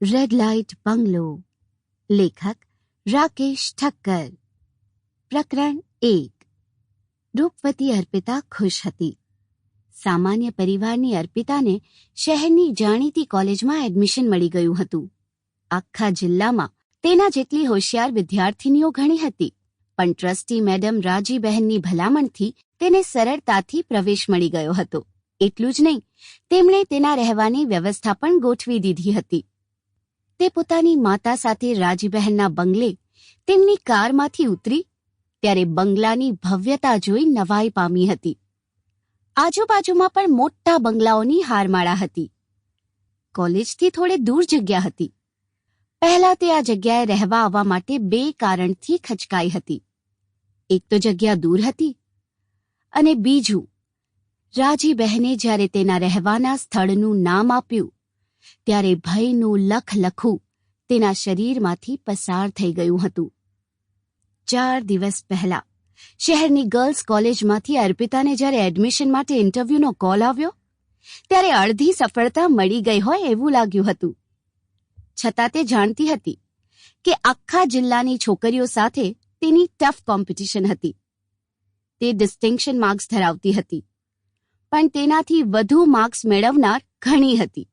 Red light બંગલો લેખક રાકેશ ઠક્કર પ્રકરણ એક રૂપવતી અર્પિતા ખુશ હતી સામાન્ય પરિવારની અર્પિતાને શહેરની જાણીતી કોલેજમાં એડમિશન મળી ગયું હતું આખા જિલ્લામાં તેના જેટલી હોશિયાર વિદ્યાર્થીનીઓ ઘણી હતી પણ ટ્રસ્ટી મેડમ રાજીબહેનની ભલામણથી તેને સરળતાથી પ્રવેશ મળી ગયો હતો એટલું જ નહીં તેમણે તેના રહેવાની વ્યવસ્થા પણ ગોઠવી દીધી હતી તે પોતાની માતા સાથે રાજીબહેનના બંગલે તેમની કારમાંથી ઉતરી ત્યારે બંગલાની ભવ્યતા જોઈ નવાઈ પામી હતી. આજુબાજુમાં પણ મોટા બંગલાઓની હારમાળા હતી. કોલેજથી થોડે દૂર જગ્યા હતી. પહેલા તે આ જગ્યાએ રહેવા આવવા માટે બે કારણથી ખચકાઈ હતી. એક તો જગ્યા દૂર હતી અને બીજું રાજી બહેને જ્યારે તેના રહેવાના સ્થળનું નામ આપ્યું ત્યારે ભયનું લખ લખું તેના શરીરમાંથી પસાર થઈ ગયું હતું. ચાર દિવસ પહેલા શહેરની ગર્લ્સ કોલેજમાંથી અર્પિતાને જ્યારે એડમિશન માટે ઇન્ટરવ્યૂનો કોલ આવ્યો, ત્યારે અડધી સફળતા મળી ગઈ હોય એવું લાગ્યું હતું. છતાં તે જાણતી હતી કે આખા જિલ્લાની છોકરીઓ સાથે તેની ટફ કોમ્પિટિશન હતી. તે ડિસ્ટિંક્શન માર્ક્સ ધરાવતી હતી, પણ તેનાથી વધુ માર્ક્સ મેળવનાર ઘણી હતી.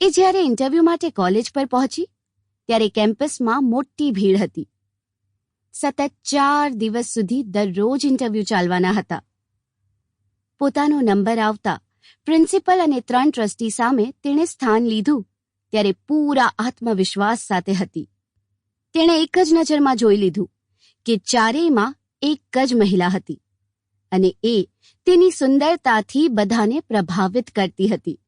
એ જ્યારે ઇન્ટરવ્યૂ માટે કોલેજ પર પહોંચી, ત્યારે કેમ્પસમાં મોટી ભીડ હતી. સતત ચાર દિવસ સુધી દરરોજ ઇન્ટરવ્યૂ ચાલવાના હતા. પોતાનો નંબર આવતા પ્રિન્સિપલ અને ત્રણ ટ્રસ્ટી સામે તેણે સ્થાન લીધું, ત્યારે પૂરા આત્મવિશ્વાસ સાથે હતી. તેણે એક જ નજરમાં જોઈ લીધું કે ચારેયમાં એક જ મહિલા હતી અને એ તેની સુંદરતાથી બધાને પ્રભાવિત કરતી હતી.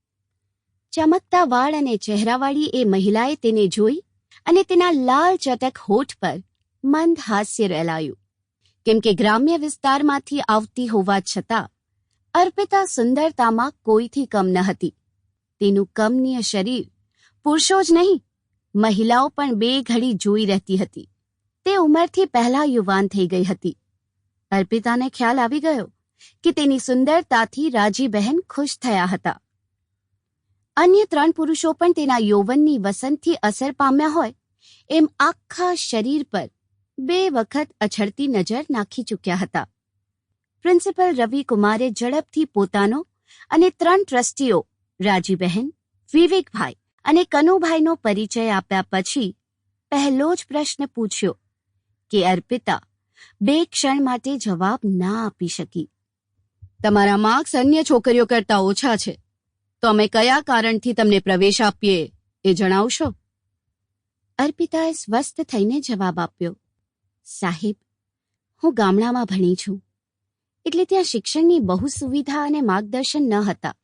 ચમકતા વાળ અને ચહેરાવાળી એ મહિલાએ તેને જોઈ અને તેના લાલ ચટક હોઠ પર મંદ હાસ્ય રેલાયું. કેમ કે ગ્રામ્ય વિસ્તારમાંથી આવતી હોવા છતાં અર્પિતા સુંદરતામાં કોઈથી કમ ન હતી. તેનું કમનીય શરીર પુરુષો જ નહીં, મહિલાઓ પણ બે ઘડી જોઈ રહેતી હતી. તે ઉંમરથી પહેલા યુવાન થઈ ગઈ હતી. અર્પિતાને ખ્યાલ આવી ગયો કે તેની સુંદરતાથી રાજી બહેન ખુશ થયા હતા. અન્ય ત્રણ પુરુષો પણ તેના યૌવનની વસંતથી અસર પામ્યા હોય, એમ આખા શરીર પર બે વખત અછડતી નજર નાખી ચૂક્યા હતા. પ્રિન્સિપલ રવિકુમારે ઝડપથી પોતાનો અને ત્રણ ટ્રસ્ટીઓ, રાજીબહેન, વિવેકભાઈ અને કનુભાઈનો પરિચય આપ્યા પછી પહેલો જ પ્રશ્ન પૂછ્યો કે અર્પિતા બે ક્ષણ માટે જવાબ ના આપી શકી. તમારા માર્ક્સ અન્ય છોકરીઓ કરતા ઓછા છે. તો અમે કયા કારણથી તમને પ્રવેશ આપીએ એ જણાવશો? અર્પિતાએ સ્વસ્થ થઈને જવાબ આપ્યો, સાહેબ, હું ગામડામાં ભણી છું. એટલે ત્યાં શિક્ષણની બહુ સુવિધા અને માર્ગદર્શન ન હતા.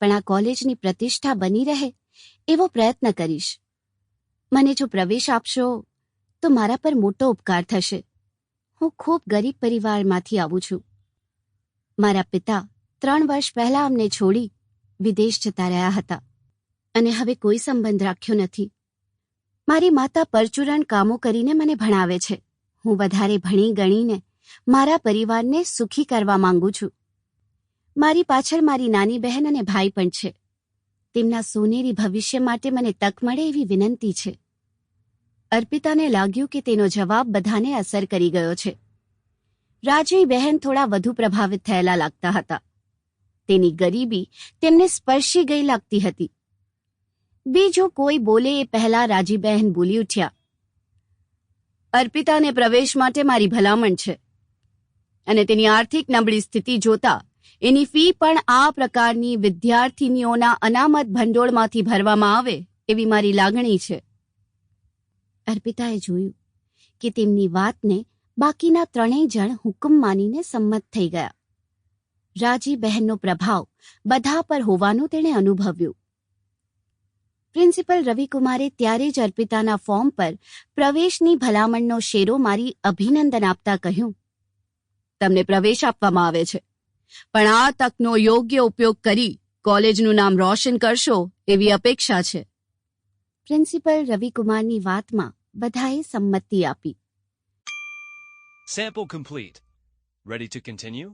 પણ આ કોલેજની પ્રતિષ્ઠા બની રહે એવો પ્રયત્ન કરીશ. મને જો પ્રવેશ આપશો, તો મારા પર મોટો ઉપકાર થશે. હું ખૂબ ગરીબ પરિવારમાંથી આવું છું. મારા પિતા ત્રણ વર્ષ પહેલા અમને છોડી વિદેશ જતા રહ્યા હતા. અને હવે કોઈ સંબંધ રાખ્યો નથી. મારી માતા પરચુરણ કામો કરીને મને ભણાવે છે. હું વધારે ભણી ગણીને મારા પરિવારને સુખી કરવા માંગુ છું. મારી પાછળ મારી નાની બહેન અને ભાઈ પણ છે. તેમના સોનેરી ભવિષ્ય માટે મને તક મળે એવી વિનંતી છે. અર્પિતાને લાગ્યું કે તેનો જવાબ બધાને અસર કરી ગયો છે. રાજવી બહેન થોડા વધુ પ્રભાવિત થયેલા લાગતા હતા. તેની ગરીબી તેમને સ્પર્શી ગઈ લાગતી હતી. બીજો કોઈ બોલે એ પહેલા રાજીબહેન બોલી ઉઠ્યા, અર્પિતાને પ્રવેશ માટે મારી ભલામણ છે અને તેની આર્થિક નબળી સ્થિતિ જોતા એની ફી પણ આ પ્રકારની વિદ્યાર્થીનીઓના અનામત ભંડોળમાંથી ભરવામાં આવે એવી મારી લાગણી છે. અર્પિતાએ જોયું કે તેમની વાતને બાકીના ત્રણેય જણ હુકમ માનીને સંમત થઈ ગયા. રાજી બહેનનો પ્રભાવ બધા પર હોવાનું તેણે અનુભવ્યું. પ્રિન્સિપલ રવિકુમારે ત્યારે જ અર્પિતાના ફોર્મ પર પ્રવેશની ભલામણનો શેરો મારી અભિનંદન આપતા કહ્યું, તમને પ્રવેશ આપવામાં આવે છે. પણ આ તકનો યોગ્ય ઉપયોગ કરી કોલેજનું નામ રોશન કરશો એવી અપેક્ષા છે. પ્રિન્સિપલ રવિકુમારની વાતમાં બધાએ સંમતિ આપી. Sample complete ready to continue?